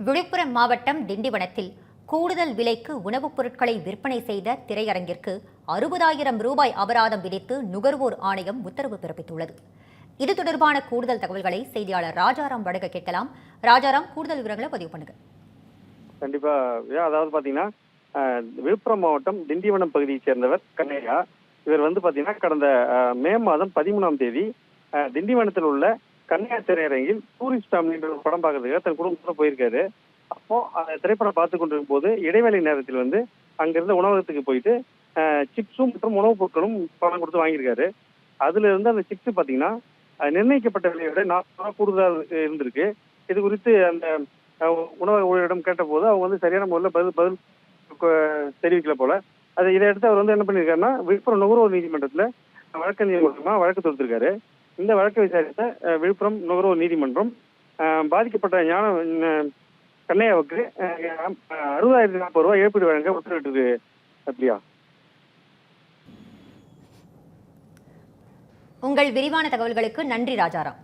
விழுப்புரம் மாவட்டம் திண்டிவனத்தில் கூடுதல் விலைக்கு உணவுப் பொருட்களை விற்பனை செய்த திரையரங்கிற்கு அறுபதாயிரம் ரூபாய் அபராதம் விதித்து நுகர்வோர் ஆணையம் உத்தரவு பிறப்பித்துள்ளது. இது தொடர்பான கூடுதல் தகவல்களை செய்தியாளர் ராஜாராம் வழங்க கேட்கலாம். ராஜாராம் கூடுதல் விவரங்களை பதிவு பண்ணுங்க. கண்டிப்பா அதாவது பாத்தீங்கன்னா விழுப்புரம் மாவட்டம் திண்டிவனம் பகுதியைச் சேர்ந்தவர் கண்ணையா இவர் வந்து பாத்தீங்கன்னா கடந்த மே மாதம் பதிமூணாம் தேதி திண்டிவனத்தில் உள்ள கண்ணையா திரையரங்கில் டூரிஸ்ட் ஃபேமிலின்ற ஒரு படம் பார்க்கறதுக்காக தன் குடும்பத்தோட போயிருக்காரு. அப்போ அந்த திரைப்படம் பார்த்து கொண்டிருக்கும் போது இடைவேளை நேரத்தில் வந்து அங்கிருந்து உணவகத்துக்கு போயிட்டு சிப்ஸும் மற்றும் உணவுப் பொருட்களும் பணம் கொடுத்து வாங்கியிருக்காரு. அதுல இருந்து அந்த சிப்ஸ் பாத்தீங்கன்னா நிர்ணயிக்கப்பட்ட விலையை விட நாற்பது ரூபா கூடுதல் இருந்திருக்கு. இது குறித்து அந்த உணவக ஊழியரிடம் கேட்டபோது அவங்க வந்து சரியான முறையில் பதில் பதில் தெரிவிக்கல போல. அதை இதை எடுத்து அவர் வந்து என்ன பண்ணியிருக்காருன்னா விழுப்புரம் நுகர்வோர் நீதிமன்றத்தில் வழக்கறிஞர் மூலமா வழக்கு தொடுத்திருக்காரு. இந்த வழக்கை விசாரித்த விழுப்புரம் நுகர்வோர் நீதிமன்றம் பாதிக்கப்பட்ட ஞான கண்ணையாவுக்கு அறுபதாயிரத்தி நாற்பது ரூபாய் இழப்பீடு வழங்க உத்தரவிட்டது அப்படியா? உங்கள் விரிவான தகவல்களுக்கு நன்றி ராஜாராம்.